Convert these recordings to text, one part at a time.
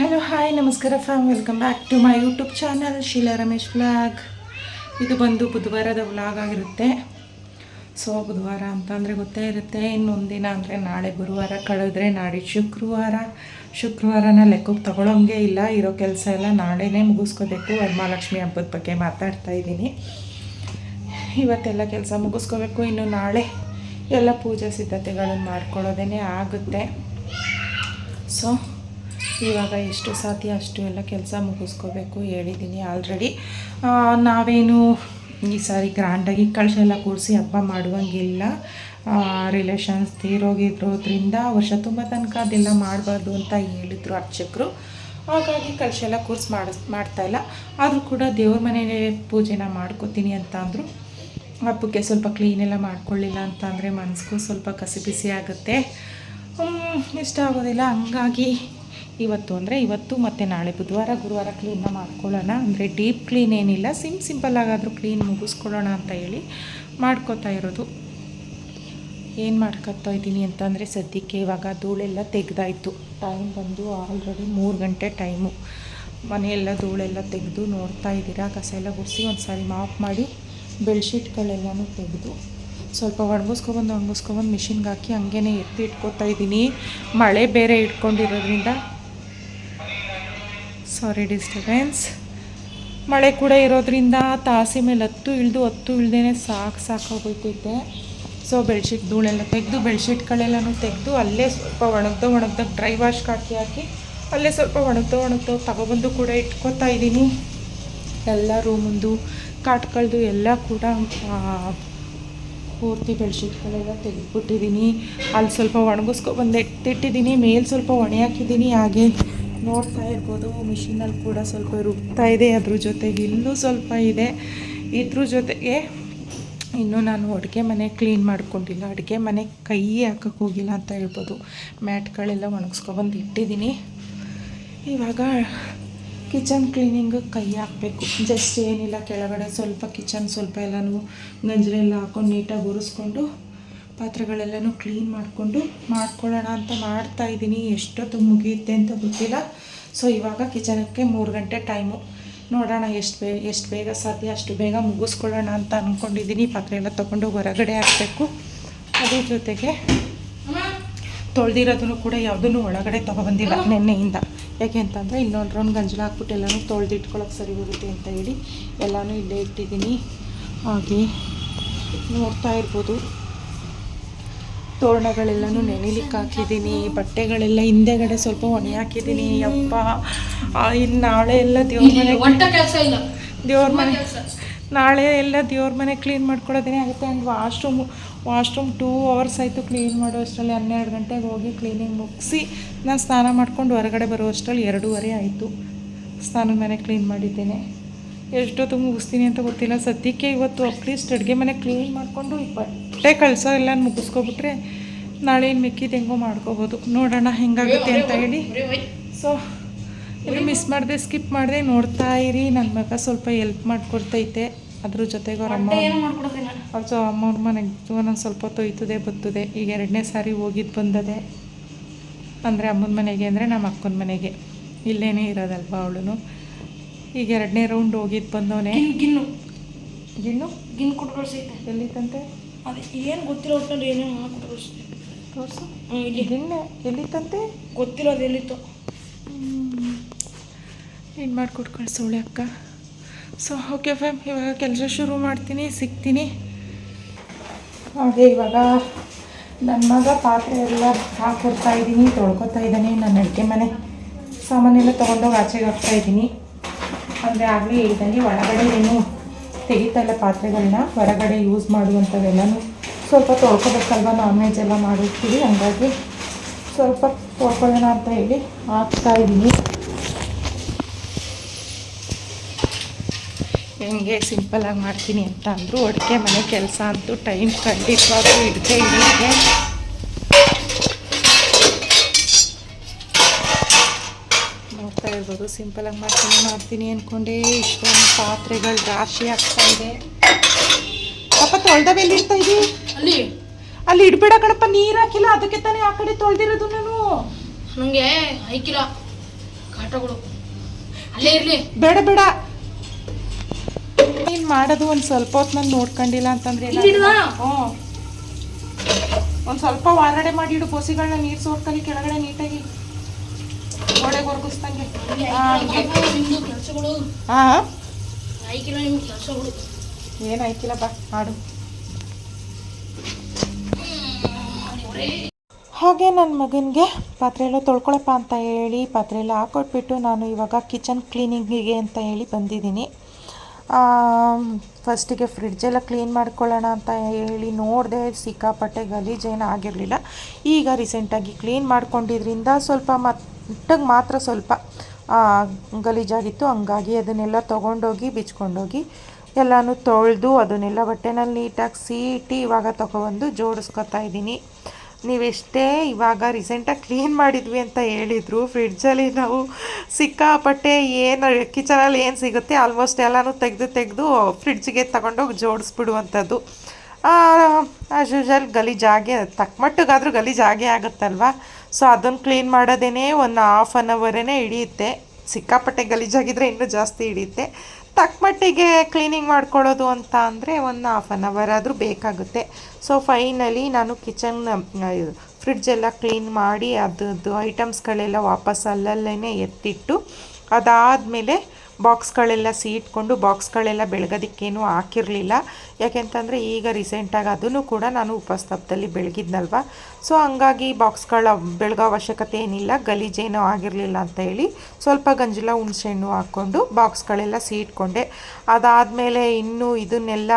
Hello hi ನಮಸ್ಕಾರ fam welcome back to my YouTube channel Sheela Ramesh vlog ಇದು ಬಂದು ಬುಧವಾರದ vlog ಆಗಿರುತ್ತೆ. So ಬುಧವಾರ ಅಂತಂದರೆ ಗೊತ್ತೇ ಇರುತ್ತೆ. ಇನ್ನೊಂದಿನ ಅಂದರೆ ನಾಳೆ ಗುರುವಾರ, ಕಳೆದ್ರೆ ನಾಳೆ ಶುಕ್ರವಾರ. ಶುಕ್ರವಾರನ ಲೆಕ್ಕಕ್ಕೆ ತಗೊಳ್ಳೋಂಗೆ ಇಲ್ಲ. ಇರೋ ಕೆಲಸ ಎಲ್ಲ ನಾಳೆನೇ ಮುಗಿಸ್ಕೋಬೇಕು. ವರಮಹಾಲಕ್ಷ್ಮಿ ಹಬ್ಬದ ಬಗ್ಗೆ ಮಾತಾಡ್ತಾ ಇದ್ದೀನಿ. ಇವತ್ತೆಲ್ಲ ಕೆಲಸ ಮುಗಿಸ್ಕೋಬೇಕು. ಇನ್ನು ನಾಳೆ ಎಲ್ಲ ಪೂಜಾ ಸಿದ್ಧತೆಗಳನ್ನು ಮಾಡ್ಕೊಳ್ಳೋದೇ ಆಗುತ್ತೆ. ಸೊ ಇವಾಗ ಎಷ್ಟು ಸಾಧ್ಯ ಅಷ್ಟು ಎಲ್ಲ ಕೆಲಸ ಮುಗಿಸ್ಕೋಬೇಕು ಹೇಳಿದ್ದೀನಿ ಆಲ್ರೆಡಿ ನಾವೇನು ಈ ಸಾರಿ ಗ್ರ್ಯಾಂಡಾಗಿ ಕಳಶ ಎಲ್ಲ ಕೂರಿಸಿ ಹಬ್ಬ ಮಾಡುವಂಗಿಲ್ಲ. ರಿಲೇಷನ್ಸ್ ತೀರೋಗಿದ್ರೋದ್ರಿಂದ ವರ್ಷ ತುಂಬ ತನಕ ಅದೆಲ್ಲ ಮಾಡಬಾರ್ದು ಅಂತ ಹೇಳಿದ್ರು ಅರ್ಚಕರು. ಹಾಗಾಗಿ ಕಳಶ ಎಲ್ಲ ಕೂರಿಸಿ ಮಾಡಿಸ್ ಮಾಡ್ತಾಯಿಲ್ಲ ಆದರೂ ಕೂಡ ದೇವ್ರ ಮನೆ ಪೂಜೆನ ಮಾಡ್ಕೋತೀನಿ ಅಂತ ಅಂದರು. ಹಬ್ಬಕ್ಕೆ ಸ್ವಲ್ಪ ಕ್ಲೀನೆಲ್ಲ ಮಾಡ್ಕೊಳ್ಳಿಲ್ಲ ಅಂತ ಅಂದರೆ ಮನಸ್ಸಿಗೂ ಸ್ವಲ್ಪ ಕಸಿ ಬಿಸಿ ಆಗುತ್ತೆ. ಇಷ್ಟ ಆಗೋದಿಲ್ಲ. ಹಂಗಾಗಿ ಇವತ್ತು ಅಂದರೆ ಇವತ್ತು ಮತ್ತು ನಾಳೆ ಬುಧವಾರ, ಗುರುವಾರ ಕ್ಲೀನ್ನ ಮಾಡ್ಕೊಳ್ಳೋಣ. ಅಂದರೆ ಡೀಪ್ ಕ್ಲೀನ್ ಏನಿಲ್ಲ ಸಿಮ್ ಸಿಂಪಲ್ ಆಗಾದರೂ ಕ್ಲೀನ್ ಮುಗಿಸ್ಕೊಳ್ಳೋಣ ಅಂತ ಹೇಳಿ ಮಾಡ್ಕೋತಾ ಇರೋದು. ಏನು ಮಾಡ್ಕೋತಾ ಇದ್ದೀನಿ ಅಂತಂದರೆ ಸದ್ಯಕ್ಕೆ ಇವಾಗ ಧೂಳೆಲ್ಲ ತೆಗ್ದಾಯಿತು. ಟೈಮ್ ಬಂದು ಆಲ್ರೆಡಿ ಮೂರು ಗಂಟೆ ಟೈಮು ಮನೆಯೆಲ್ಲ ಧೂಳೆಲ್ಲ ತೆಗೆದು ನೋಡ್ತಾ ಇದ್ದೀರಾ? ಕಸ ಎಲ್ಲ ಗುಡಿಸಿ ಒಂದು ಸಾರಿ ಮಾಪ್ ಮಾಡಿ ಬೆಡ್ಶೀಟ್ಗಳೆಲ್ಲನೂ ತೆಗೆದು ಸ್ವಲ್ಪ ಒಣಗಿಸ್ಕೊಬಂದು ಒಣಗಿಸ್ಕೊಬಂದು ಮಿಷಿನ್ಗೆ ಹಾಕಿ ಹಂಗೇ ಎತ್ತಿ ಇಟ್ಕೋತಾ ಇದ್ದೀನಿ. ಮಳೆ ಬೇರೆ ಇಟ್ಕೊಂಡಿರೋದ್ರಿಂದ ಸಾರಿ ಡಿಸ್ಟರ್ಬೆನ್ಸ್ ಮಳೆ ಕೂಡ ಇರೋದ್ರಿಂದ ತಾಸಿ ಮೇಲೆ ಹತ್ತು ಇಳಿದು ಹತ್ತು ಇಳ್ದೇ ಸಾಕು ಸಾಕಾಗೋಗ್ತಿದ್ದೆ ಸೊ ಬೆಡ್ಶೀಟ್ ಧೂಳೆಲ್ಲ ತೆಗೆದು ಬೆಡ್ಶೀಟ್ಗಳೆಲ್ಲನೂ ತೆಗೆದು, ಅಲ್ಲೇ ಸ್ವಲ್ಪ ಒಣಗ್ದು ಒಣಗ್ದಾಗ ಡ್ರೈ ವಾಶ್ ಹಾಕಿ ಹಾಕಿ, ಅಲ್ಲೇ ಸ್ವಲ್ಪ ಒಣಗ್ದು ಒಣಗ್ದು ತಗೊಬಂದು ಕೂಡ ಇಟ್ಕೊತಾ ಇದ್ದೀನಿ. ಎಲ್ಲ ರೂಮಂದು ಕಾಟ್ಗಳದು ಎಲ್ಲ ಕೂಡ ಪೂರ್ತಿ ಬೆಡ್ಶೀಟ್ಗಳೆಲ್ಲ ತೆಗೆದುಬಿಟ್ಟಿದ್ದೀನಿ. ಅಲ್ಲಿ ಸ್ವಲ್ಪ ಒಣಗಿಸ್ಕೊಬಂದು ಎತ್ತಿಟ್ಟಿದ್ದೀನಿ ಮೇಲೆ ಸ್ವಲ್ಪ ಒಣೆ ಹಾಕಿದ್ದೀನಿ ಹಾಗೆ. ನೋಡ್ತಾ ಇರ್ಬೋದು ಮಿಷಿನಲ್ಲಿ ಕೂಡ ಸ್ವಲ್ಪ ರುಬ್ತಾ ಇದೆ, ಅದ್ರ ಜೊತೆಗೆ ಇಲ್ಲೂ ಸ್ವಲ್ಪ ಇದೆ. ಇದ್ರ ಜೊತೆಗೆ ಇನ್ನೂ ನಾನು ಅಡುಗೆ ಮನೆ ಕ್ಲೀನ್ ಮಾಡ್ಕೊಂಡಿಲ್ಲ. ಅಡುಗೆ ಮನೆ ಕೈ ಹಾಕಕ್ಕೆ ಹೋಗಿಲ್ಲ ಅಂತ ಹೇಳ್ಬೋದು. ಮ್ಯಾಟ್ಗಳೆಲ್ಲ ಒಣಗಿಸ್ಕೊಬಂದು ಇಟ್ಟಿದ್ದೀನಿ. ಇವಾಗ ಕಿಚನ್ ಕ್ಲೀನಿಂಗ್ ಕೈ ಹಾಕಬೇಕು. ಜಸ್ಟ್ ಏನಿಲ್ಲ, ಕೆಳಗಡೆ ಸ್ವಲ್ಪ ಕಿಚನ್ ಸ್ವಲ್ಪ ಎಲ್ಲನೂ ಗಂಜಲೆಲ್ಲ ಹಾಕೊಂಡು ನೀಟಾಗಿ ಉರಿಸ್ಕೊಂಡು ಪಾತ್ರೆಗಳೆಲ್ಲನೂ ಕ್ಲೀನ್ ಮಾಡಿಕೊಂಡು ಮಾಡ್ಕೊಳ್ಳೋಣ ಅಂತ ಮಾಡ್ತಾ ಇದ್ದೀನಿ. ಎಷ್ಟೊತ್ತು ಮುಗಿಯುತ್ತೆ ಅಂತ ಗೊತ್ತಿಲ್ಲ. ಸೊ ಇವಾಗ ಕಿಚನಕ್ಕೆ ಮೂರು ಗಂಟೆ ಟೈಮು ನೋಡೋಣ ಎಷ್ಟು ಬೇ ಎಷ್ಟು ಬೇಗ ಸಾಧ್ಯ ಅಷ್ಟು ಬೇಗ ಮುಗಿಸ್ಕೊಳ್ಳೋಣ ಅಂತ ಅಂದ್ಕೊಂಡಿದ್ದೀನಿ ಪಾತ್ರೆ ಎಲ್ಲ ತೊಗೊಂಡು ಹೊರಗಡೆ ಹಾಕಬೇಕು. ಅದ್ರ ಜೊತೆಗೆ ತೊಳೆದಿರೋದನ್ನು ಕೂಡ ಯಾವುದನ್ನು ಒಳಗಡೆ ತೊಗೊಬಂದಿಲ್ಲ ನೆನ್ನೆಯಿಂದ. ಯಾಕೆ ಅಂತಂದರೆ ಇನ್ನೊಂದು ರೌಂಡ್ ಗಂಜಲ ಹಾಕ್ಬಿಟ್ಟು ಎಲ್ಲನೂ ತೊಳೆದಿಟ್ಕೊಳಕ್ಕೆ ಸರಿ ಹೋಗುತ್ತೆ ಅಂತ ಹೇಳಿ ಎಲ್ಲನೂ ಇಲ್ಲೇ ಇಟ್ಟಿದ್ದೀನಿ. ಹಾಗೆ ನೋಡ್ತಾ ಇರ್ಬೋದು. ತೋರಣಗಳೆಲ್ಲನೂ ನೆನೆಲಿಕ್ಕೆ ಹಾಕಿದ್ದೀನಿ ಬಟ್ಟೆಗಳೆಲ್ಲ ಹಿಂದೆಗಡೆ ಸ್ವಲ್ಪ ಒಣೆ ಹಾಕಿದ್ದೀನಿ ಅಪ್ಪ ಇನ್ನು ನಾಳೆ ಎಲ್ಲ ದೇವ್ರ ಮನೆ ಒಟ್ಟ ಕೆಲಸ ಇಲ್ಲ. ದೇವ್ರ ಮನೆ ನಾಳೆ ಎಲ್ಲ ದೇವ್ರ ಮನೆ ಕ್ಲೀನ್ ಮಾಡ್ಕೊಳ್ಳೋದೇ ಆಗುತ್ತೆ. And washroom washroom two hours ಆಯಿತು ಕ್ಲೀನ್ ಮಾಡೋ ಅಷ್ಟರಲ್ಲಿ ಹನ್ನೆರಡು ಗಂಟೆಗೆ ಹೋಗಿ ಕ್ಲೀನಿಂಗ್ ಮುಗಿಸಿ ನಾನು ಸ್ನಾನ ಮಾಡ್ಕೊಂಡು ಹೊರಗಡೆ ಬರೋ ಅಷ್ಟರಲ್ಲಿ ಎರಡೂವರೆ ಆಯಿತು. ಸ್ನಾನದ ಮನೆ ಕ್ಲೀನ್ ಮಾಡಿದ್ದೇನೆ. ಎಷ್ಟೊತ್ತು ಮುಗಿಸ್ತೀನಿ ಅಂತ ಗೊತ್ತಿಲ್ಲ. ಸದ್ಯಕ್ಕೆ ಇವತ್ತು ಅಟ್ಲೀಸ್ಟ್ ಅಡುಗೆ ಮನೆ ಕ್ಲೀನ್ ಮಾಡಿಕೊಂಡು ಬಟ್ಟೆ ಕಳಿಸೋ ಎಲ್ಲ ಮುಗಿಸ್ಕೊಬಿಟ್ರೆ ನಾಳೆ ಏನು ಮಿಕ್ಕಿದ್ದು ಹೆಂಗೋ ಮಾಡ್ಕೋಬೋದು. ನೋಡೋಣ ಹೆಂಗಾಗುತ್ತೆ ಅಂತ ಹೇಳಿ. ಸೊ ಇಲ್ಲಿ ಮಿಸ್ ಮಾಡಿದೆ ಸ್ಕಿಪ್ ಮಾಡಿದೆ ನೋಡ್ತಾ ಇರಿ. ನನ್ನ ಮಗ ಸ್ವಲ್ಪ ಎಲ್ಪ್ ಮಾಡಿಕೊಡ್ತೈತೆ. ಅದ್ರ ಜೊತೆಗೆ ಅವ್ರ ಅಮ್ಮ ಅವ್ರ ಸೊ ಅವ್ರ ಅಮ್ಮವ್ರ ಮನೆಗೆ ಒಂದೊಂದು ಸ್ವಲ್ಪ ತೊಯ್ತದೆ ಬತ್ತದೆ. ಈಗ ಎರಡನೇ ಸಾರಿ ಹೋಗಿದ್ದು ಬಂದದೆ. ಅಂದರೆ ಅಮ್ಮನ ಮನೆಗೆ ಅಂದರೆ ನಮ್ಮ ಅಕ್ಕನ ಮನೆಗೆ. ಇಲ್ಲೇನೇ ಇರೋದಲ್ವ ಅವಳು ಈಗ ಎರಡನೇ ರೌಂಡ್ ಹೋಗಿದ್ದು ಬಂದವನೇ. ಗಿನ್ನು. ಗಿನ್ನು? ಗಿನ್ ಕೊಟ್ಟು ಕಳ್ಸೈತೆ ಎಲ್ಲಿತ್ತಂತೆ? ಅದು ಏನು ಗೊತ್ತಿಲ್ಲ ಒಟ್ಟಿನಲ್ಲಿ ಏನೇನು ಕಳಿಸ್ತೈತೆ ತೋರಿಸು. ಇಲ್ಲಿ. ಗಿಣ್ಣೆ ಗೊತ್ತಿರೋದು ಅದು ಎಲ್ಲಿತ್ತು ಏನು ಮಾಡಿಕೊಟ್ಟು ಕಳ್ಸೋಳೆ ಅಕ್ಕ. ಸೊ ಓಕೆ ಫ್ಯಾಮ್ ಇವಾಗ ಕೆಲಸ ಶುರು ಮಾಡ್ತೀನಿ ಸಿಗ್ತೀನಿ. ಹಾಗೆ ಇವಾಗ ನನ್ನ ಮಗ ಪಾತ್ರೆ ಎಲ್ಲ ಹಾಕೊಡ್ತಾ ಇದ್ದೀನಿ ತೊಳ್ಕೊತಾ ಇದ್ದಾನೆ ನನ್ನ ಅಡುಗೆ ಮನೆ ಸಾಮಾನೆಲ್ಲ ತೊಗೊಂಡೋಗಿ ಆಚೆಗೆ ಹಾಕ್ತಾ ಇದ್ದೀನಿ. ಅಂದರೆ ಆಗಲೇ ಹೇಳ್ದಂಗೆ ಒಳಗಡೆ ಏನು ತೆಗಿತಲ್ಲ ಪಾತ್ರೆಗಳನ್ನ, ಹೊರಗಡೆ ಯೂಸ್ ಮಾಡುವಂಥವೆಲ್ಲನೂ ಸ್ವಲ್ಪ ತೊಳ್ಕೊಬೇಕಲ್ವ? ನಾನ್ ವೆಜ್ ಎಲ್ಲ ಮಾಡಿರ್ತೀವಿ, ಹಂಗಾಗಿ ಸ್ವಲ್ಪ ತೊಳ್ಕೊಳ್ಳೋಣ ಅಂತ ಹೇಳಿ ಹಾಕ್ತಾ ಇದ್ದೀನಿ. ಹೆಂಗೆ ಸಿಂಪಲಾಗಿ ಮಾಡ್ತೀನಿ ಅಂತ ಅಂದರು, ಅಡುಗೆ ಮನೆ ಕೆಲಸ ಅಂತೂ ಟೈಮ್ ಖಂಡಿತವಾಗೂ ಇಲ್ಲಿಗೆ ಸಿಂಪಲ್ ಸಿಂಪಲಾಗಿ ಮಾಡ್ತೀನಿ ಮಾಡ್ತೀನಿ ಅಂದ್ಕೊಂಡೆ ಇಷ್ಟೊಂದು ಪಾತ್ರೆಗಳು ರಾಶಿ ಆಗ್ತಾ ಇದೆ. ಪಾಪ ತೊಳ್ದವೆ ಇಡ್ತಾ ಇದೆ? ಅಲ್ಲಿ. ಅಲ್ಲಿ ಇಡ್ಬೇಡ ಕಣಪ್ಪ ನೀರು ಹಾಕಿಲ್ಲ ಅದಕ್ಕೆ ತಾನೇ ಆ ಕಡೆ ತೊಳೆದಿರೋದು ನಾನು. ನನಗೆ ಐಕಿಲ್ಲ ಕಾಟಗಳು ಅಲ್ಲೇ ಇರ್ಲಿ. ಬೇಡ ಬೇಡ. ಏನು ಮಾಡೋದು? ಒಂದು ಸ್ವಲ್ಪ ಹೊತ್ತು ನಾನು ನೋಡ್ಕೊಂಡಿಲ್ಲ ಅಂತಂದ್ರೆ? ಹ್ಞೂ ಒಂದು ಸ್ವಲ್ಪ ಹೊರಗಡೆ ಮಾಡಿಡು ಪೋಸಿಗಳನ್ನ ನೀರು ಸೋರ್ಕಲಿ ಕೆಳಗಡೆ ನೀಟಾಗಿ ಆಯ್ಕಿಲ್ಲ ಬಾ ಮಾಡು. ಹಾಗೆ ನನ್ನ ಮಗನಿಗೆ ಪಾತ್ರೆ ಎಲ್ಲ ತೊಳ್ಕೊಳಪ್ಪ ಅಂತ ಹೇಳಿ ಪಾತ್ರೆ ಎಲ್ಲ ಹಾಕೊಟ್ಬಿಟ್ಟು ನಾನು ಇವಾಗ ಕಿಚನ್ ಕ್ಲೀನಿಂಗಿಗೆ ಅಂತ ಹೇಳಿ ಬಂದಿದ್ದೀನಿ. ಫಸ್ಟಿಗೆ ಫ್ರಿಡ್ಜೆಲ್ಲ ಕ್ಲೀನ್ ಮಾಡ್ಕೊಳ್ಳೋಣ ಅಂತ ಹೇಳಿ ನೋಡಿದೆ ಸಿಕ್ಕಾಪಟ್ಟೆ ಗಲೀಜೇನು ಆಗಿರಲಿಲ್ಲ. ಈಗ ರೀಸೆಂಟಾಗಿ ಕ್ಲೀನ್ ಮಾಡ್ಕೊಂಡಿದ್ರಿಂದ ಸ್ವಲ್ಪ ಮಟ್ಟಿಗೆ ಮಾತ್ರ ಸ್ವಲ್ಪ ಗಲೀಜಾಗಿತ್ತು. ಹಂಗಾಗಿ ಅದನ್ನೆಲ್ಲ ತೊಗೊಂಡೋಗಿ, ಬಿಚ್ಕೊಂಡೋಗಿ ಎಲ್ಲನೂ ತೊಳೆದು ಅದನ್ನೆಲ್ಲ ಬಟ್ಟೆನಲ್ಲಿ ನೀಟಾಗಿ ಸೀಟಿ ಇವಾಗ ತೊಗೊಬಂದು ಜೋಡಿಸ್ಕೊತಾ ಇದ್ದೀನಿ. ನೀವೆಷ್ಟೇ ಇವಾಗ ರೀಸೆಂಟಾಗಿ ಕ್ಲೀನ್ ಮಾಡಿದ್ವಿ ಅಂತ ಹೇಳಿದರು, ಫ್ರಿಡ್ಜಲ್ಲಿ ನಾವು ಸಿಕ್ಕಾಪಟ್ಟೆ ಏನು, ಕಿಚನಲ್ಲಿ ಏನು ಸಿಗುತ್ತೆ, ಆಲ್ಮೋಸ್ಟ್ ಎಲ್ಲನೂ ತೆಗೆದು ತೆಗೆದು ಫ್ರಿಡ್ಜ್ಗೆ ತಗೊಂಡೋಗಿ ಜೋಡಿಸ್ಬಿಡುವಂಥದ್ದು. ಆ್ಯಸ್ ಯೂಶಲ್ ಗಲೀಜಾಗೆ ತಕ್ಕ ಮಟ್ಟಿಗಾದರೂ ಗಲೀಜಾಗೆ ಆಗುತ್ತಲ್ವ? ಸೊ ಅದನ್ನು ಕ್ಲೀನ್ ಮಾಡೋದೇ ಒಂದು ಹಾಫ್ ಆನ್ ಅವರೇ ಹಿಡಿಯುತ್ತೆ. ಸಿಕ್ಕಾಪಟ್ಟೆ ಗಲೀಜಾಗಿದ್ದರೆ ಇನ್ನೂ ಜಾಸ್ತಿ ಹಿಡಿಯುತ್ತೆ. ತಕ್ಕಮಟ್ಟಿಗೆ ಕ್ಲೀನಿಂಗ್ ಮಾಡ್ಕೊಳ್ಳೋದು ಅಂತ ಅಂದರೆ ಒಂದು ಹಾಫ್ ಆನ್ ಅವರ್ ಆದರೂ ಬೇಕಾಗುತ್ತೆ. ಸೊ ಫೈನಲಿ ನಾನು ಕಿಚನ್ ಫ್ರಿಡ್ಜ್ ಎಲ್ಲ ಕ್ಲೀನ್ ಮಾಡಿ ಅದರದ್ದು ಐಟಮ್ಸ್ಗಳೆಲ್ಲ ವಾಪಸ್ ಅಲ್ಲಲ್ಲೇ ಎತ್ತಿಟ್ಟು, ಅದಾದಮೇಲೆ ಬಾಕ್ಸ್ಗಳೆಲ್ಲ ಸೀಟ್ಕೊಂಡು ಬಾಕ್ಸ್ಗಳೆಲ್ಲ ಬೆಳಗೋದಕ್ಕೇನು ಹಾಕಿರಲಿಲ್ಲ. ಯಾಕೆಂತಂದರೆ ಈಗ ರೀಸೆಂಟಾಗಿ ಅದನ್ನು ಕೂಡ ನಾನು ಉಪಸ್ತಪದಲ್ಲಿ ಬೆಳಗಿದ್ನಲ್ವ? ಸೊ, ಹಂಗಾಗಿ ಬಾಕ್ಸ್ಗಳ ಬೆಳಗೋ ಅವಶ್ಯಕತೆ ಏನಿಲ್ಲ. ಗಲೀಜೇನೂ ಆಗಿರಲಿಲ್ಲ ಅಂತ ಹೇಳಿ ಸ್ವಲ್ಪ ಗಂಜಲ, ಹುಣಸೆಹಣ್ಣು ಹಾಕ್ಕೊಂಡು ಬಾಕ್ಸ್ಗಳೆಲ್ಲ ಸೀಟ್ಕೊಂಡೆ. ಅದಾದಮೇಲೆ ಇನ್ನೂ ಇದನ್ನೆಲ್ಲ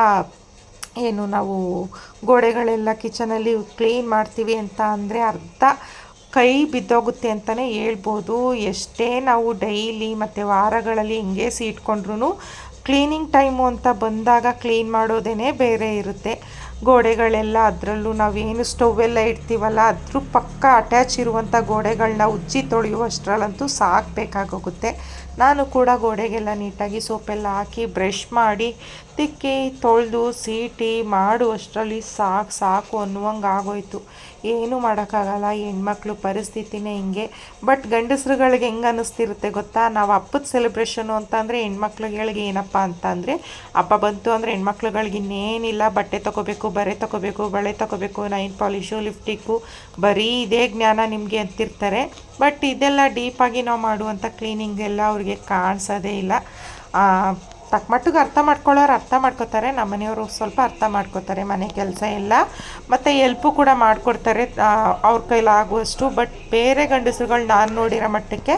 ಏನು ನಾವು ಗೋಡೆಗಳೆಲ್ಲ ಕಿಚನಲ್ಲಿ ಕ್ಲೀನ್ ಮಾಡ್ತೀವಿ ಅಂತ ಅಂದರೆ ಅರ್ಧ ಕೈ ಬಿದ್ದೋಗುತ್ತೆ ಅಂತಲೇ ಹೇಳ್ಬೋದು. ಎಷ್ಟೇ ನಾವು ಡೈಲಿ ಮತ್ತು ವಾರಗಳಲ್ಲಿ ಹಿಂಗೆ ಸೀಟ್ಕೊಂಡ್ರು ಕ್ಲೀನಿಂಗ್ ಟೈಮು ಅಂತ ಬಂದಾಗ ಕ್ಲೀನ್ ಮಾಡೋದೇ ಬೇರೆ ಇರುತ್ತೆ. ಗೋಡೆಗಳೆಲ್ಲ ಅದರಲ್ಲೂ ನಾವೇನು ಸ್ಟೌವೆಲ್ಲ ಇಡ್ತೀವಲ್ಲ, ಅದ್ರ ಪಕ್ಕ ಅಟ್ಯಾಚ್ ಇರುವಂಥ ಗೋಡೆಗಳನ್ನ ಉಜ್ಜಿ ತೊಳೆಯುವಷ್ಟರಲ್ಲಂತೂ ಸಾಕಬೇಕಾಗೋಗುತ್ತೆ. ನಾನು ಕೂಡ ಗೋಡೆಗೆಲ್ಲ ನೀಟಾಗಿ ಸೋಪೆಲ್ಲ ಹಾಕಿ ಬ್ರಷ್ ಮಾಡಿ ತಿಕ್ಕಿ ತೊಳೆದು ಸೀಟಿ ಮಾಡುವಷ್ಟರಲ್ಲಿ ಸಾಕು ಸಾಕು ಅನ್ನುವಂಗೆ ಆಗೋಯ್ತು ಏನೂ ಮಾಡೋಕ್ಕಾಗಲ್ಲ. ಹೆಣ್ಮಕ್ಳು ಪರಿಸ್ಥಿತಿನೇ ಹಿಂಗೆ. ಬಟ್ ಗಂಡಸ್ರುಗಳಿಗೆ ಹೆಂಗೆ ಅನ್ನಿಸ್ತಿರುತ್ತೆ ಗೊತ್ತಾ? ನಾವು ಹಬ್ಬದ ಸೆಲೆಬ್ರೇಷನು ಅಂತಂದರೆ ಹೆಣ್ಮಕ್ಳುಗಳಿಗೆ ಏನಪ್ಪ ಅಂತ ಅಂದರೆ ಹಬ್ಬ ಬಂತು ಅಂದರೆ ಹೆಣ್ಮಕ್ಳುಗಳಿಗೆ ಇನ್ನೇನಿಲ್ಲ. ಬಟ್ಟೆ ತೊಗೋಬೇಕು, ಬರೆ ತೊಗೋಬೇಕು, ಬಳೆ ತೊಗೋಬೇಕು, ನೈನ್ ಪಾಲಿಶು ಲಿಫ್ಟಿಕ್ಕು ಬರೀ ಇದೇ ಜ್ಞಾನ ನಿಮಗೆ ಅಂತಿರ್ತಾರೆ. ಬಟ್ ಇದೆಲ್ಲ ಡೀಪಾಗಿ ನಾವು ಮಾಡುವಂಥ ಕ್ಲೀನಿಂಗ್ ಎಲ್ಲ ಅವ್ರಿಗೆ ಕಾಣಿಸೋದೇ ಇಲ್ಲ. ತಕ್ಕ ಮಟ್ಟಿಗೆ ಅರ್ಥ ಮಾಡ್ಕೊಳ್ಳೋರು ಅರ್ಥ ಮಾಡ್ಕೋತಾರೆ, ನಮ್ಮ ಮನೆಯವರು ಸ್ವಲ್ಪ ಅರ್ಥ ಮಾಡ್ಕೋತಾರೆ, ಮನೆ ಕೆಲಸ ಎಲ್ಲ ಮತ್ತು ಎಲ್ಪು ಕೂಡ ಮಾಡಿಕೊಡ್ತಾರೆ ಅವ್ರ ಕೈಲಾಗುವಷ್ಟು ಬಟ್ ಬೇರೆ ಗಂಡಸುಗಳು ನಾನು ನೋಡಿರೋ ಮಟ್ಟಕ್ಕೆ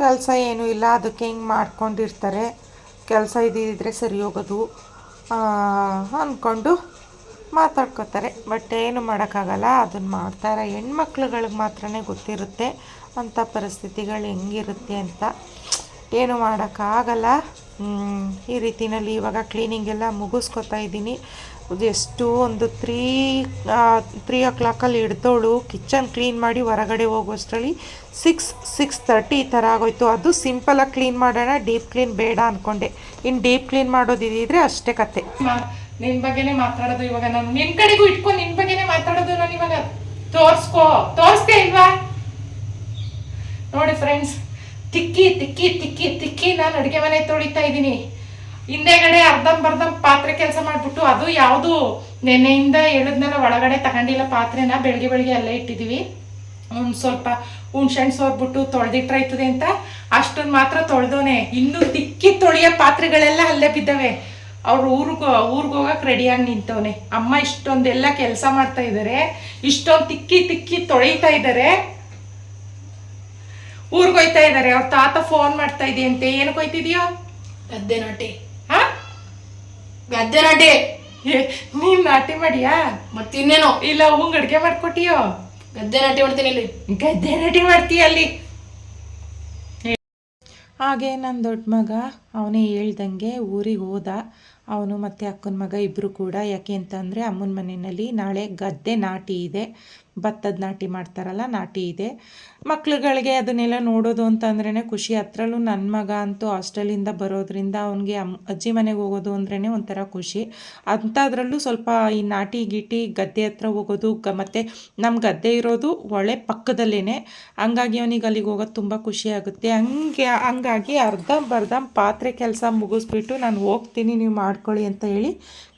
ಕೆಲಸ ಏನೂ ಇಲ್ಲ, ಅದಕ್ಕೆ ಹಿಂಗೆ ಮಾಡ್ಕೊಂಡಿರ್ತಾರೆ. ಕೆಲಸ ಇದ್ದಿದ್ರೆ ಸರಿ ಹೋಗೋದು ಅಂದ್ಕೊಂಡು ಮಾತಾಡ್ಕೋತಾರೆ. ಬಟ್ ಏನು ಮಾಡೋಕ್ಕಾಗಲ್ಲ ಅದನ್ನು ಮಾಡ್ತಾರೆ. ಹೆಣ್ಮಕ್ಳುಗಳಿಗೆ ಮಾತ್ರನೇ ಗೊತ್ತಿರುತ್ತೆ, ಅಂಥ ಪರಿಸ್ಥಿತಿಗಳು ಹೆಂಗಿರುತ್ತೆ ಅಂತ. ಏನು ಮಾಡೋಕ್ಕಾಗಲ್ಲ. ಈ ರೀತಿನಲ್ಲಿ ಇವಾಗ ಕ್ಲೀನಿಂಗ್ ಎಲ್ಲ ಮುಗಿಸ್ಕೊತಾ ಇದ್ದೀನಿ. ಎಷ್ಟು ಒಂದು ತ್ರೀ ತ್ರೀ ಓ ಕ್ಲಾಕಲ್ಲಿ ಹಿಡ್ದೋಳು ಕಿಚನ್ ಕ್ಲೀನ್ ಮಾಡಿ ಹೊರಗಡೆ ಹೋಗೋಷ್ಟರಲ್ಲಿ ಸಿಕ್ಸ್ ಸಿಕ್ಸ್ ತರ್ಟಿ ಈ ಥರ ಆಗೋಯ್ತು. ಅದು ಸಿಂಪಲಾಗಿ ಕ್ಲೀನ್ ಮಾಡೋಣ ಡೀಪ್ ಕ್ಲೀನ್ ಬೇಡ ಅಂದ್ಕೊಂಡೆ ಇನ್ನು ಡೀಪ್ ಕ್ಲೀನ್ ಮಾಡೋದಿದ್ರೆ ಅಷ್ಟೇ ಕತೆ ನಿನ್ನ ಬಗ್ಗೆನೇ ಮಾತಾಡೋದು ಇವಾಗ ನಾನು. ನಿನ್ನ ಕಡೆಗೂ ಇಟ್ಕೊಂಡು ನಿನ್ನ ಬಗ್ಗೆನೇ ಮಾತಾಡೋದು ನಾನು ಇವಾಗ. ತೋರ್ಸ್ಕೋ. ತೋರಿಸ್ದೆ ಇಲ್ವಾ? ನೋಡಿ ಫ್ರೆಂಡ್ಸ್ ತಿಕ್ಕಿ ತಿಕ್ಕಿ ತಿಕ್ಕಿ ತಿಕ್ಕಿ ನಾನು ಅಡುಗೆ ಮನೆ ತೊಳಿತಾ ಇದ್ದೀನಿ. ಹಿಂದೆಗಡೆ ಅರ್ಧಂಬರ್ಧಂ ಪಾತ್ರೆ ಕೆಲಸ ಮಾಡಿಬಿಟ್ಟು ಅದು ಯಾವುದು ನೆನೆಯಿಂದ ಹೇಳಿದ್ನಲ್ಲ ಒಳಗಡೆ ತಗೊಂಡಿಲ್ಲ ಪಾತ್ರೆನ ಬೆಳಗ್ಗೆ ಬೆಳಗ್ಗೆ ಅಲ್ಲೇ ಇಟ್ಟಿದ್ದೀವಿ ಒಂದು ಸ್ವಲ್ಪ ಹುಣ್ಸೆಹಣ್ಣು ಸೋರ್ಬಿಟ್ಟು ತೊಳೆದಿಟ್ರಾಯ್ತದೆ ಅಂತ. ಅಷ್ಟೊಂದು ಮಾತ್ರ ತೊಳೆದೋನೆ. ಇನ್ನು ತಿಕ್ಕಿ ತೊಳೆಯೋ ಪಾತ್ರೆಗಳೆಲ್ಲ ಅಲ್ಲೇ ಬಿದ್ದವೆ. ಅವ್ರು ಊರಿಗೆ ಊರಿಗೆ ಹೋಗಕ್ಕೆ ರೆಡಿಯಾಗಿ ನಿಂತವನೆ. ಅಮ್ಮ ಇಷ್ಟೊಂದೆಲ್ಲ ಕೆಲಸ ಮಾಡ್ತಾ ಇದ್ದಾರೆ ಇಷ್ಟೊಂದು ತಿಕ್ಕಿ ತಿಕ್ಕಿ ತೊಳಿತಾ ಇದ್ದಾರೆ ಊರಿಗೆ ಹೋಯ್ತಾ ಇದ್ದಾರೆ ಅವ್ರ ತಾತ ಫೋನ್ ಮಾಡ್ತಾ ಇದೆಯಂತೆ ಏನು ಹೋಯ್ತಿದ್ಯೋ? ಗದ್ದೆ ನಾಟಿ. ಹಾ? ಗದ್ದೆ ನಾಟಿ. ನೀನ್ ನಾಟಿ ಮಾಡಿಯಾ? ಮತ್ತಿನ್ನೇನು ಇಲ್ಲ ಹೂಂಗ್ ಅಡ್ಗೆ ಮಾಡ್ಕೊಟ್ಟಿಯೋ? ಗದ್ದೆ ನಾಟಿ ಮಾಡ್ತೀನಿ ಇಲ್ಲಿ. ಗದ್ದೆ ನಾಟಿ ಮಾಡ್ತೀಯ ಅಲ್ಲಿ? ಹಾಗೆ ನನ್ನ ದೊಡ್ಡ ಮಗ ಅವನೇ ಹೇಳ್ದಂಗೆ ಊರಿಗೆ ಹೋದ. ಅವನು ಮತ್ತು ಅಕ್ಕನ ಮಗ ಇಬ್ಬರು ಕೂಡ. ಯಾಕೆ ಅಂತಂದರೆ ಅಮ್ಮನ ಮನೆಯಲ್ಲಿ ನಾಳೆ ಗದ್ದೆ ನಾಟಿ ಇದೆ. ಭತ್ತದ ನಾಟಿ ಮಾಡ್ತಾರಲ್ಲ ನಾಟಿ ಇದೆ. ಮಕ್ಳುಗಳಿಗೆ ಅದನ್ನೆಲ್ಲ ನೋಡೋದು ಅಂತಂದ್ರೇ ಖುಷಿ. ಹತ್ರಲ್ಲೂ ನನ್ನ ಮಗ ಅಂತೂ ಹಾಸ್ಟೆಲಿಂದ ಬರೋದ್ರಿಂದ ಅವನಿಗೆ ಅಮ್ಮ ಅಜ್ಜಿ ಮನೆಗೆ ಹೋಗೋದು ಅಂದ್ರೇ ಒಂಥರ ಖುಷಿ. ಅಂಥದ್ರಲ್ಲೂ ಸ್ವಲ್ಪ ಈ ನಾಟಿ ಗೀಟಿ ಗದ್ದೆ ಹತ್ರ ಹೋಗೋದು, ಗ, ಮತ್ತು ನಮ್ಮ ಗದ್ದೆ ಇರೋದು ಒಳ್ಳೆ ಪಕ್ಕದಲ್ಲೇ ಹಂಗಾಗಿ ಅವನಿಗೆ ಅಲ್ಲಿಗೆ ಹೋಗೋದು ತುಂಬ ಖುಷಿ ಆಗುತ್ತೆ. ಹಂಗೆ, ಹಂಗಾಗಿ ಅರ್ಧಂಬರ್ಧ ಪಾತ್ರೆ ಕೆಲಸ ಮುಗಿಸ್ಬಿಟ್ಟು ನಾನು ಹೋಗ್ತೀನಿ, ನೀವು ಮಾಡ್ಕೊಳ್ಳಿ ಅಂತ ಹೇಳಿ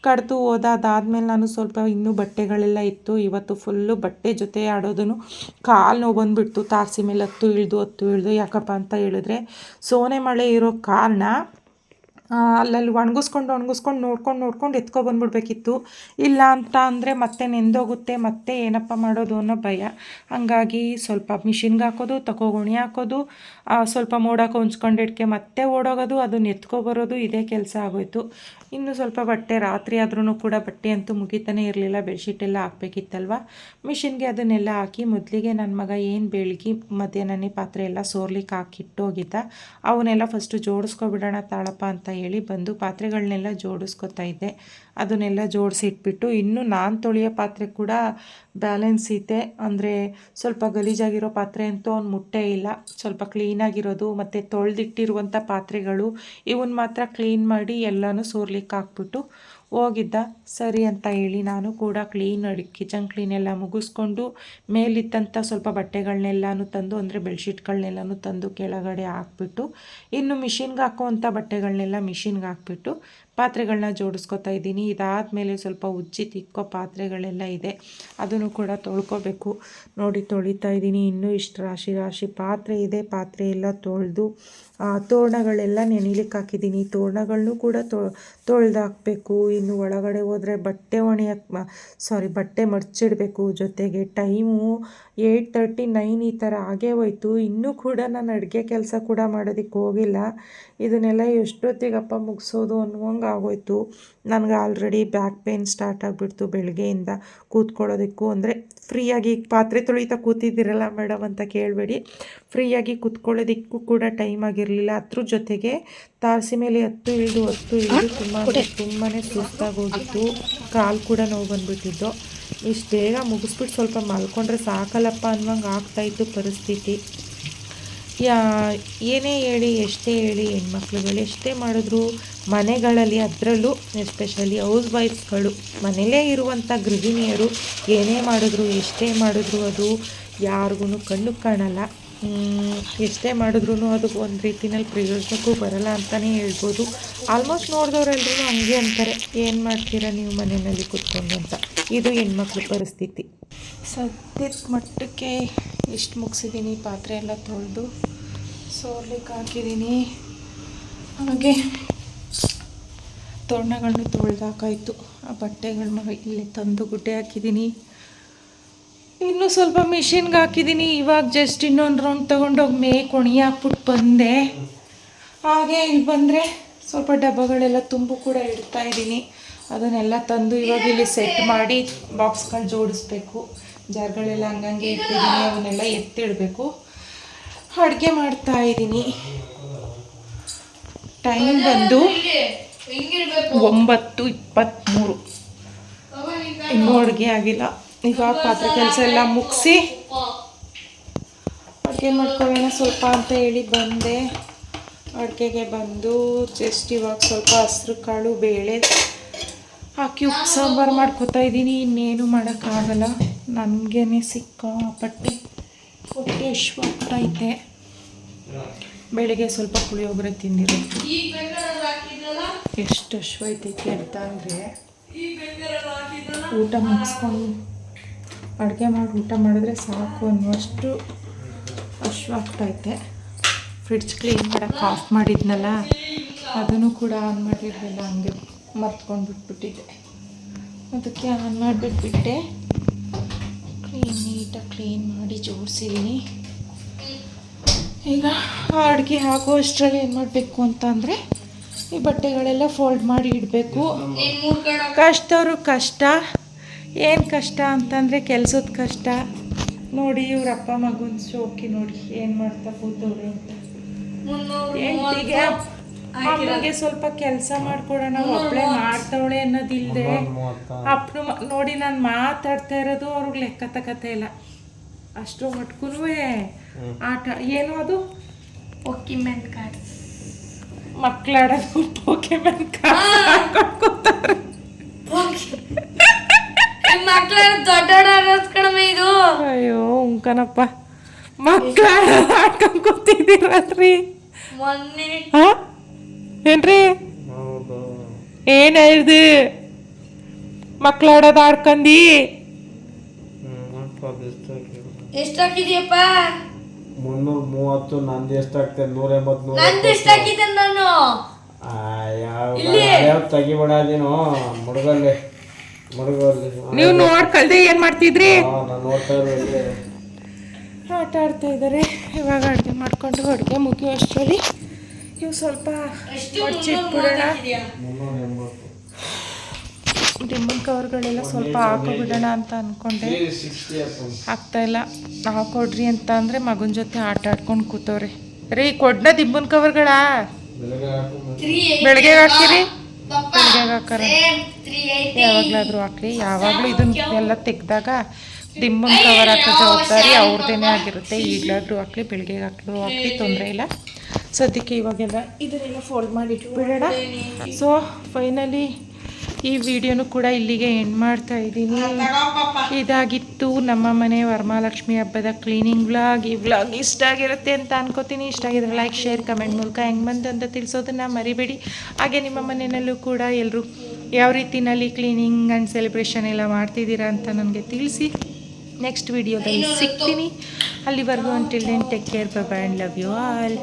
ಕಡ್ದು ಹೋದ. ಅದಾದಮೇಲೆ ನಾನು ಸ್ವಲ್ಪ ಇನ್ನೂ ಬಟ್ಟೆಗಳೆಲ್ಲ ಇತ್ತು. ಇವತ್ತು ಫುಲ್ಲು ಬಟ್ಟೆ ಜೊತೆ ಆಡೋದನ್ನು ಕಾಲು ನೋವು ಬಂದುಬಿಡ್ತು. ತಾರಸಿ ಮೇಲೆ ಹತ್ತು ಇಳಿದು ಹತ್ತು ಇಳಿದು ಯಾಕಪ್ಪ ಅಂತ ಹೇಳಿದ್ರೆ ಸೋನೆ ಮಳೆ ಇರೋ ಕಾರಣ ಅಲ್ಲಲ್ಲಿ ಒಣಗಿಸ್ಕೊಂಡು ಒಣಗಿಸ್ಕೊಂಡು ನೋಡ್ಕೊಂಡು ನೋಡ್ಕೊಂಡು ಎತ್ಕೊ ಬಂದ್ಬಿಡ್ಬೇಕಿತ್ತು. ಇಲ್ಲ ಅಂತ ಅಂದರೆ ಮತ್ತೆ ನೆಂದೋಗುತ್ತೆ, ಮತ್ತೆ ಏನಪ್ಪ ಮಾಡೋದು ಅನ್ನೋ ಭಯ. ಹಾಗಾಗಿ ಸ್ವಲ್ಪ ಮಿಷಿನ್ಗೆ ಹಾಕೋದು ತಗೊಗುಣಿ ಹಾಕೋದು ಸ್ವಲ್ಪ ಮೋಡಕ್ಕೆ ಹೊಂಚ್ಕೊಂಡು ಇಟ್ಕೆ ಮತ್ತೆ ಓಡೋಗೋದು, ಅದನ್ನ ಎತ್ಕೊ ಬರೋದು, ಇದೇ ಕೆಲಸ ಆಗೋಯ್ತು. ಇನ್ನು ಸ್ವಲ್ಪ ಬಟ್ಟೆ, ರಾತ್ರಿ ಆದ್ರೂ ಕೂಡ ಬಟ್ಟೆ ಅಂತೂ ಮುಗಿತಾನೆ ಇರಲಿಲ್ಲ, ಬೆಡ್ಶೀಟ್ ಎಲ್ಲ ಹಾಕ್ಬೇಕಿತ್ತಲ್ವ? ಮಿಷಿನ್ಗೆ ಅದನ್ನೆಲ್ಲ ಹಾಕಿ ಮೊದಲಿಗೆ ನನ್ನ ಮಗ ಏನು ಬೆಳಗ್ಗೆ ಮಧ್ಯಾಹ್ನನೇ ಪಾತ್ರೆ ಎಲ್ಲ ಸೋರ್ಲಿಕ್ಕೆ ಹಾಕಿಟ್ಟೋಗಿದ್ದ ಅವನ್ನೆಲ್ಲ ಫಸ್ಟು ಜೋಡಿಸ್ಕೊಬಿಡೋಣ ತಾಳಪ್ಪ ಅಂತ ಹೇಳಿ ಬಂದು ಪಾತ್ರೆಗಳನ್ನೆಲ್ಲ ಜೋಡಿಸ್ಕೊತಾ ಇದ್ದೆ. ಅದನ್ನೆಲ್ಲ ಜೋಡಿಸಿಟ್ಬಿಟ್ಟು ಇನ್ನು ನಾನು ತೊಳೆಯೋ ಪಾತ್ರೆ ಕೂಡ ಬ್ಯಾಲೆನ್ಸ್ ಇದೆ. ಅಂದರೆ ಸ್ವಲ್ಪ ಗಲೀಜಾಗಿರೋ ಪಾತ್ರೆ ಅಂತೂ ಅವ್ನು ಮುಟ್ಟೇ ಇಲ್ಲ. ಸ್ವಲ್ಪ ಕ್ಲೀನಾಗಿರೋದು ಮತ್ತು ತೊಳೆದಿಟ್ಟಿರುವಂಥ ಪಾತ್ರೆಗಳು ಇವನ್ನ ಮಾತ್ರ ಕ್ಲೀನ್ ಮಾಡಿ ಎಲ್ಲನೂ ಸೋರ್ಲಿಕ್ಕೆ ಹಾಕ್ಬಿಟ್ಟು ಹೋಗಿದ್ದ. ಸರಿ ಅಂತ ಹೇಳಿ ನಾನು ಕೂಡ ಕ್ಲೀನ್ ಅಡಿ ಕಿಚನ್ ಕ್ಲೀನ್ ಎಲ್ಲ ಮುಗಿಸ್ಕೊಂಡು ಮೇಲಿತ್ತಂಥ ಸ್ವಲ್ಪ ಬಟ್ಟೆಗಳನ್ನೆಲ್ಲನೂ ತಂದು, ಅಂದರೆ ಬೆಡ್ಶೀಟ್ಗಳನ್ನೆಲ್ಲನೂ ತಂದು ಕೆಳಗಡೆ ಹಾಕ್ಬಿಟ್ಟು, ಇನ್ನು ಮಿಷಿನ್ಗೆ ಹಾಕುವಂಥ ಬಟ್ಟೆಗಳನ್ನೆಲ್ಲ ಮಿಷಿನ್ಗೆ ಹಾಕ್ಬಿಟ್ಟು ಪಾತ್ರೆಗಳನ್ನ ಜೋಡಿಸ್ಕೊತಾ ಇದ್ದೀನಿ. ಇದಾದಮೇಲೆ ಸ್ವಲ್ಪ ಉಜ್ಜಿ ತಿಕ್ಕೋ ಪಾತ್ರೆಗಳೆಲ್ಲ ಇದೆ. ಅದನ್ನು ಕೂಡ ತೊಳ್ಕೊಬೇಕು. ನೋಡಿ, ತೊಳಿತಾ ಇದ್ದೀನಿ. ಇನ್ನೂ ಇಷ್ಟು ರಾಶಿ ರಾಶಿ ಪಾತ್ರೆ ಇದೆ. ಪಾತ್ರೆ ಎಲ್ಲ ತೊಳೆದು ತೋರಣಗಳೆಲ್ಲ ನೆನಿಲಿಕ್ಕೆ ಹಾಕಿದ್ದೀನಿ. ತೋರಣಗಳ್ನೂ ಕೂಡ ತೊ ತೊಳೆದಾಕಬೇಕು ಇನ್ನು ಒಳಗಡೆ ಹೋದರೆ ಬಟ್ಟೆ ಒಣೆಯಕ್ಕೆ ಸಾರಿ ಬಟ್ಟೆ ಮಡ್ಚಿಡಬೇಕು ಜೊತೆಗೆ ಟೈಮು ಏಯ್ಟ್ ತರ್ಟಿ, ನೈನ್ ಈ ಥರ ಆಗೇ ಹೋಯ್ತು. ಇನ್ನೂ ಕೂಡ ನಾನು ಅಡುಗೆ ಕೆಲಸ ಕೂಡ ಮಾಡೋದಕ್ಕೆ ಹೋಗಿಲ್ಲ. ಇದನ್ನೆಲ್ಲ ಎಷ್ಟೊತ್ತಿಗಪ್ಪ ಮುಗಿಸೋದು ಅನ್ನುವಂಗೆ ಆಗೋಯ್ತು. ನನಗೆ ಆಲ್ರೆಡಿ ಬ್ಯಾಕ್ ಪೇನ್ ಸ್ಟಾರ್ಟ್ ಆಗಿಬಿಡ್ತು ಬೆಳಗ್ಗೆಯಿಂದ ಕೂತ್ಕೊಳ್ಳೋದಕ್ಕೂ ಅಂದರೆ ಫ್ರೀಯಾಗಿ ಪಾತ್ರೆ ತೊಳಿತಾ ಕೂತಿದ್ದೀರಲ್ಲ ಮೇಡಮ್ ಅಂತ ಕೇಳಬೇಡಿ. ಫ್ರೀಯಾಗಿ ಕೂತ್ಕೊಳ್ಳೋದಕ್ಕೂ ಕೂಡ ಟೈಮ್ ಆಗಿರಲಿಲ್ಲ. ಅದ್ರ ಜೊತೆಗೆ ತಾರಸಿ ಮೇಲೆ ಹತ್ತು ಇಳಿದು ಹತ್ತು ಇಳಿದು ತುಂಬ ತುಂಬಾ ಸುಸ್ತಾಗೋಗಿತ್ತು. ಕಾಲು ಕೂಡ ನೋವು ಬಂದುಬಿಟ್ಟಿದ್ದು ಇಷ್ಟು ಬೇಗ ಮುಗಿಸ್ಬಿಟ್ಟು ಸ್ವಲ್ಪ ಮಲ್ಕೊಂಡ್ರೆ ಸಾಕಲ್ಲಪ್ಪ ಅನ್ನೋಂಗೆ ಆಗ್ತಾಯಿತ್ತು ಪರಿಸ್ಥಿತಿ. ಯಾ, ಏನೇ ಹೇಳಿ, ಎಷ್ಟೇ ಹೇಳಿ, ಹೆಣ್ಮಕ್ಳುಗಳು ಎಷ್ಟೇ ಮಾಡಿದ್ರು ಮನೆಗಳಲ್ಲಿ, ಅದರಲ್ಲೂ ಎಸ್ಪೆಷಲಿ ಹೌಸ್ ವೈಫ್ಗಳು ಮನೆಯಲ್ಲೇ ಇರುವಂಥ ಗೃಹಿಣಿಯರು ಏನೇ ಮಾಡಿದ್ರು, ಎಷ್ಟೇ ಮಾಡಿದ್ರು ಅದು ಯಾರಿಗೂ ಕಣ್ಣು ಕಾಣಲ್ಲ. ಎಷ್ಟೇ ಮಾಡಿದ್ರೂ ಅದು ಒಂದು ರೀತಿನಲ್ಲಿ ಪ್ರಯೋಜನಕ್ಕೂ ಬರಲ್ಲ ಅಂತಲೇ ಹೇಳ್ಬೋದು. ಆಲ್ಮೋಸ್ಟ್ ನೋಡಿದವರೆಲ್ಲರೂ ಹಂಗೆ ಅಂತಾರೆ. ಏನು ಮಾಡ್ತೀರಾ ನೀವು ಮನೆಯಲ್ಲಿ ಕೂತ್ಕೊಂಡು ಅಂತ. ಇದು ಹೆಣ್ಮಕ್ಳ ಪರಿಸ್ಥಿತಿ. ಸದ್ಯದ ಮಟ್ಟಕ್ಕೆ ಎಷ್ಟು ಮುಗಿಸಿದ್ದೀನಿ ಪಾತ್ರೆ ಎಲ್ಲ ತೊಳೆದು ಸೋರ್ಲಿಕ್ಕೆ ಹಾಕಿದ್ದೀನಿ ಹಾಗೆ ತೋರಣಗಳನ್ನ ತೊಳೆದಾಕಾಯಿತು. ಆ ಬಟ್ಟೆಗಳನ್ನ ಇಲ್ಲಿ ತಂದು ಗುಡ್ಡೆ ಹಾಕಿದ್ದೀನಿ ಇನ್ನು ಸ್ವಲ್ಪ ಮಿಷಿನ್ಗೆ ಹಾಕಿದ್ದೀನಿ. ಇವಾಗ ಜಸ್ಟ್ ಇನ್ನೊಂದು ರೌಂಡ್ ತೊಗೊಂಡೋಗಿ ಮೇ ಒಣಗಿ ಹಾಕ್ಬಿಟ್ಟು ಬಂದೆ. ಹಾಗೆ ಇಲ್ಲಿ ಬಂದರೆ ಸ್ವಲ್ಪ ಡಬ್ಬಗಳೆಲ್ಲ ತುಂಬು ಕೂಡ ಇಡ್ತಾ ಇದ್ದೀನಿ. ಅದನ್ನೆಲ್ಲ ತಂದು ಇವಾಗ ಇಲ್ಲಿ ಸೆಟ್ ಮಾಡಿ ಬಾಕ್ಸ್ಗಳು ಜೋಡಿಸ್ಬೇಕು. ಜಾರ್ಗಳೆಲ್ಲ ಹಂಗಂಗೆ ಇಟ್ಟಿದ್ದೀನಿ, ಅವನ್ನೆಲ್ಲ ಎತ್ತಿಡಬೇಕು. ಅಡುಗೆ ಮಾಡ್ತಾ ಇದ್ದೀನಿ. ಟೈಮ್ ಬಂದು ಒಂಬತ್ತು ಇಪ್ಪತ್ತ್ಮೂರು. ಇನ್ನೂ ಅಡುಗೆ ಆಗಿಲ್ಲ. ಇವಾಗ ಪಾತ್ರೆ ಕೆಲಸ ಎಲ್ಲ ಮುಗಿಸಿ. ಅಡುಗೆ ಮಾಡ್ಕೊಳ್ಳೋಣ ಸ್ವಲ್ಪ ಅಂತ ಹೇಳಿ ಬಂದೆ. ಅಡುಗೆಗೆ ಬಂದು ಜಸ್ಟ್ ಇವಾಗ ಸ್ವಲ್ಪ ಹಸಿರು ಕಾಳು ಬೇಳೆ ಹಾಕಿ ಉಪ್ಪು ಸಾಂಬಾರು ಮಾಡ್ಕೊತಾ ಇದ್ದೀನಿ. ಇನ್ನೇನು ಮಾಡೋಕ್ಕಾಗಲ್ಲ. ನನಗೇನೆ ಸಿಕ್ಕಾಪಟ್ಟೆ ಹೊಟ್ಟೆ ಐತೆ ಬೆಳಿಗ್ಗೆ ಸ್ವಲ್ಪ ಪುಳಿಯೋಗರೆ ತಿಂದಿರೋದು. ಎಷ್ಟು ಐತೈತೆ ಅಂತ ಅಂದರೆ ಊಟ ಮುಗಿಸ್ಕೊಂಡು ಅಡುಗೆ ಮಾಡಿ ಊಟ ಮಾಡಿದ್ರೆ ಸಾಕು ಅನ್ನುವಷ್ಟು ಅಶ್ವಾಗ್ತೈತೆ. ಫ್ರಿಡ್ಜ್ ಕ್ಲೀನ್ ಮಾಡೋಕ್ಕೆ ಆಫ್ ಮಾಡಿದ್ನಲ್ಲ ಅದನ್ನು ಕೂಡ ಆನ್ ಮಾಡಿರಲಿಲ್ಲ ಹಂಗೆ ಮರ್ತ್ಕೊಂಡು ಬಿಟ್ಬಿಟ್ಟಿದ್ದೆ. ಅದಕ್ಕೆ ಆನ್ ಮಾಡಿಬಿಟ್ಬಿಟ್ಟೆ. ಕ್ಲೀನ್ ನೀಟಾಗಿ ಕ್ಲೀನ್ ಮಾಡಿ ಜೋಡಿಸಿದ್ದೀನಿ ಈಗ ಅಡುಗೆ ಹಾಕೋ ಅಷ್ಟರಲ್ಲಿ ಏನು ಮಾಡಬೇಕು ಅಂತ ಅಂದರೆ ಈ ಬಟ್ಟೆಗಳೆಲ್ಲ ಫೋಲ್ಡ್ ಮಾಡಿ ಇಡಬೇಕು. ಕಷ್ಟವರು ಕಷ್ಟ. ಏನು ಕಷ್ಟ ಅಂತಂದರೆ ಕೆಲಸದ ಕಷ್ಟ. ನೋಡಿ ಇವ್ರ ಅಪ್ಪ ಮಗನ ಶೋಕಿ ನೋಡಿ ಏನು ಮಾಡ್ತಾ ಕೂತವ್ರೆ ಅಂತ. ಎಂಟಿಗೆ ಅಮ್ಮಂಗೆ ಸ್ವಲ್ಪ ಕೆಲಸ ಮಾಡ್ಕೊಡೋಣ ಒಬ್ಳೆ ಮಾಡ್ತಾವಳೆ ಅನ್ನೋದಿಲ್ಲದೆ ಅಪ್ಪನು ನೋಡಿ ನಾನು ಮಾತಾಡ್ತಾ ಇರೋದು ಅವ್ರಿಗೆ ಲೆಕ್ಕ ತಕತೆ ಇಲ್ಲ. ಅಷ್ಟು ಮಟ್ಕೂ ಆಟ ಏನು ಅದು? ಪೊಕ್ಕಿಮೆನ್ ಕಾರ್ಡ್ ಮಕ್ಕಳಾಡೋದು ಪೋಕೆಮನ್ ಕೂತಾರೆ ಮಕ್ಳ ದೊಡ್ಡ ಕಡಿಮೆ ಇದು. ಅಯ್ಯೋ ಉಂಕನಪ್ಪ. ಮಕ್ಕಳ ಆಡ್ಕೊಂಡ್ ಕೂತಿದ್ದೀರಲ್ರಿ ಮೊನ್ನೆ. ಹಾ? ಏನ್ರಿ? ಏನ್ ಹೇಳ್ದು? ಮಕ್ಕಳಾಡೋದು ಆಡ್ಕಂದಿ? ಎಷ್ಟಾಕಿದ್ಯಪ್ಪ ಮುನ್ನೂರ ಮೂವತ್ತು ನಂದು ಎಷ್ಟಾಗ್ತದೆ ನೂರ ಎಂಬತ್ತು ನಂದು ಎಷ್ಟು ಹಾಕಿದ್ದೆ ನಾನು? ಯಾವ ತೆಗಿಬೇಡ ನೀನು ಮುಡುಗಲ್ಲಿ. ನೀವು ನೋಡ್ಕಲ್ದೆ ಏನ್ ಮಾಡ್ತಿದ್ರಿ? ಆಟ ಆಡ್ತಾ ಇದ್ದಾರೆ ಇವಾಗ ಅಡುಗೆ ಮಾಡ್ಕೊಂಡು ಅಡುಗೆ ಮುಗಿಯೋ ಅಷ್ಟರಲ್ಲಿ ನೀವು ಸ್ವಲ್ಪ ಡಿಂಬನ್ ಡಿಮ್ಮನ್ ಕವರ್ಗಳೆಲ್ಲ ಸ್ವಲ್ಪ ಹಾಕೋಬಿಡೋಣ ಅಂತ ಅನ್ಕೊಂಡೆ. ಆಗ್ತಾ ಇಲ್ಲ. ಹಾಕೊಡ್ರಿ ಅಂತ ಅಂದ್ರೆ ಮಗನ ಜೊತೆ ಆಟ ಆಡ್ಕೊಂಡು ಕೂತವ್ರಿ. ರೀ ಕೊಡ್ನ ದಿಂಬನ್ ಕವರ್ಗಳ ಬೆಳಗ್ಗೆ ಹಾಕು. ಬೆಳಗ್ಗೆ ಹಾಕಾರ ಯಾವಾಗ್ಲಾದ್ರೂ ಹಾಕ್ಲಿ. ಯಾವಾಗಲೂ ಇದನ್ನ ಎಲ್ಲ ತೆಗ್ದಾಗ ದಿಂಬನ್ ಕವರ್ ಹಾಕೋ ಜವಾಬ್ದಾರಿ ಅವ್ರದ್ದೇನೆ ಆಗಿರುತ್ತೆ. ಈಗಲಾದ್ರೂ ಹಾಕ್ಲಿ ಬೆಳಗ್ಗೆ ಹಾಕ್ಲು ಹಾಕ್ಲಿ ತೊಂದರೆ ಇಲ್ಲ. ಸದ್ಯಕ್ಕೆ ಇವಾಗೆಲ್ಲ ಇದನ್ನೆಲ್ಲ ಫೋಲ್ಡ್ ಮಾಡಿ ಇಟ್ಬಿಡೋಣ. ಸೊ ಫೈನಲಿ ಈ ವಿಡಿಯೋನು ಕೂಡ ಇಲ್ಲಿಗೆ ಎಂಡ್ ಮಾಡ್ತಾ ಇದ್ದೀನಿ. ಇದಾಗಿತ್ತು ನಮ್ಮ ಮನೆ ವರಮಹಾಲಕ್ಷ್ಮಿ ಹಬ್ಬದ ಕ್ಲೀನಿಂಗ್ ವ್ಲಾಗ್ ಈ ವ್ಲಾಗ್ ಇಷ್ಟ ಆಗಿರುತ್ತೆ ಅಂತ ಅನ್ಕೋತೀನಿ. ಇಷ್ಟ ಆಗಿದ್ರೆ ಲೈಕ್ ಶೇರ್ ಕಮೆಂಟ್ ಮೂಲಕ ಹೆಂಗೆ ಬಂತು ಅಂತ ತಿಳಿಸೋದನ್ನ ಮರಿಬೇಡಿ. ಹಾಗೆ ನಿಮ್ಮ ಮನೆಯಲ್ಲೂ ಕೂಡ ಎಲ್ಲರೂ ಯಾವ ರೀತಿನಲ್ಲಿ ಕ್ಲೀನಿಂಗ್ ಆ್ಯಂಡ್ ಸೆಲೆಬ್ರೇಷನ್ ಎಲ್ಲ ಮಾಡ್ತಿದ್ದೀರಾ ಅಂತ ನನಗೆ ತಿಳಿಸಿ. ನೆಕ್ಸ್ಟ್ ವಿಡಿಯೋದಲ್ಲಿ ಸಿಗ್ತೀನಿ. ಅಲ್ಲಿವರೆಗೂ until then take care bye and love you all